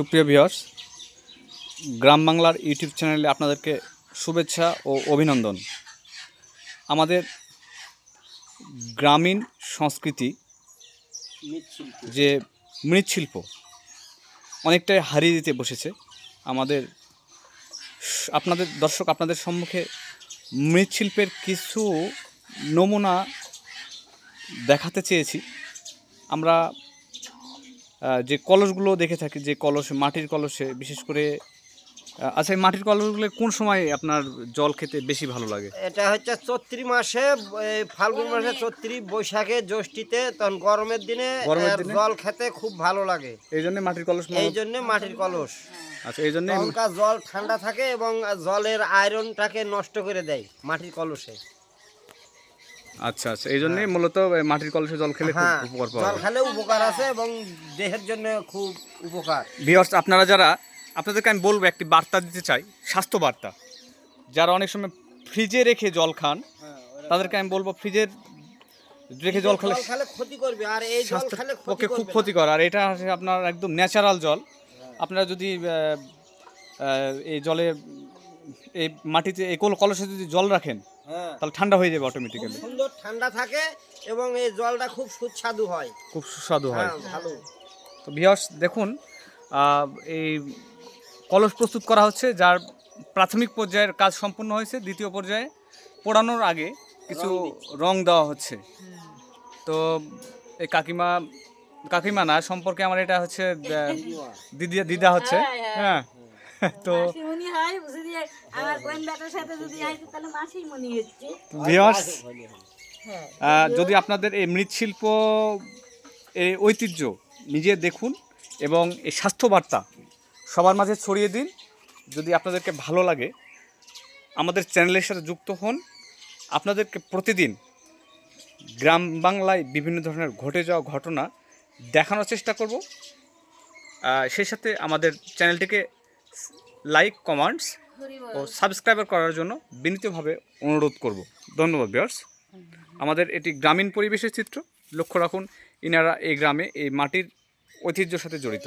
সুপ্রিয় ভিউয়ার্স গ্রাম বাংলার ইউটিউব চ্যানেলে আপনাদেরকে শুভেচ্ছা ও অভিনন্দন। আমাদের গ্রামীণ সংস্কৃতি যে মৃৎশিল্প, অনেকটাই হারিয়ে দিতে বসেছে। আমাদের আপনাদের, দর্শক আপনাদের সম্মুখে মৃৎশিল্পের কিছু নমুনা দেখাতে চেয়েছি। আমরা যে কলসগুলো দেখে থাকি যে কলস মাটির কলসে বিশেষ করে আচ্ছা এই মাটির কলসগুলো কোন সময় আপনার জল খেতে বেশি ভালো লাগে? এটা হচ্ছে চৈত্রি মাসে ফাল্গুন মাসে চৈত্রি বৈশাখে জ্যৈষ্ঠীতে তখন গরমের দিনে? জল খেতে খুব ভালো লাগে। এই জন্য মাটির কলস এই জন্য মাটির কলস। আচ্ছা এই জন্য জল ঠান্ডা থাকে এবং জলের আয়রনটাকে নষ্ট করে দেয় মাটির কলসে। আচ্ছা আচ্ছা। এই জন্যই মূলত মাটির কলসে জল খেলে খুব হ্যাঁ উপকার পাওয়া জল খেলে উপকার আছে এবং দেহের জন্য খুব উপকার। ভিওর্স আপনারা যারা আপনাদেরকে আমি বলব একটি বার্তা দিতে চাই স্বাস্থ্য বার্তা। যারা অনেক সময় ফ্রিজে রেখে জল খান তাদেরকে আমি বলব ফ্রিজের রেখে জল খেলে ক্ষতি করবে আর এই জল খেলে পক্ষে খুব ক্ষতিকর। আর এটা আপনার একদম ন্যাচারাল জল। আপনারা যদি এই জলে এই মাটিতে এই কল কলসে যদি জল রাখেন হ্যাঁ তাহলে ঠান্ডা হয়ে যাবে অটোমেটিক্যালি সুন্দর ঠান্ডা থাকে এবং এই জলটা খুব সুস্বাদু হয়। খুব সুস্বাদু হয়। হ্যাঁ ভালো। তো ভিওর্স দেখুন এই কলস প্রস্তুত করা হচ্ছে যার প্রাথমিক পর্যায়ের কাজ সম্পূর্ণ হয়েছে দ্বিতীয় পর্যায়ে পোড়ানোর আগে কিছু রং দেওয়া হচ্ছে। তো এই কাকিমা কাকিমা না সম্পর্কে আমার এটা হচ্ছে দিদি দিদা হচ্ছে। হ্যাঁ। তো হয় যদি আপনাদের এই মৃৎশিল্প এই ঐতিহ্য নিজে দেখুন এবং এই স্বাস্থ্যবার্তা সবার মাঝে ছড়িয়ে দিন যদি আপনাদেরকে ভালো লাগে আমাদের চ্যানেলের সাথে যুক্ত হন। আপনাদেরকে প্রতিদিন গ্রাম বাংলায় বিভিন্ন ধরনের ঘটে যাওয়া ঘটনা দেখানোর চেষ্টা করব। সেই সাথে আমাদের চ্যানেলটিকে লাইক, কমেন্টস ও সাবস্ক্রাইবার করার জন্য বিনীতভাবে অনুরোধ করব। ধন্যবাদ বিয়ার্স আমাদের এটি গ্রামীণ পরিবেশের চিত্র। লক্ষ্য রাখুন, ইনারা এই গ্রামে এই মাটির ঐতিহ্যের সাথে জড়িত।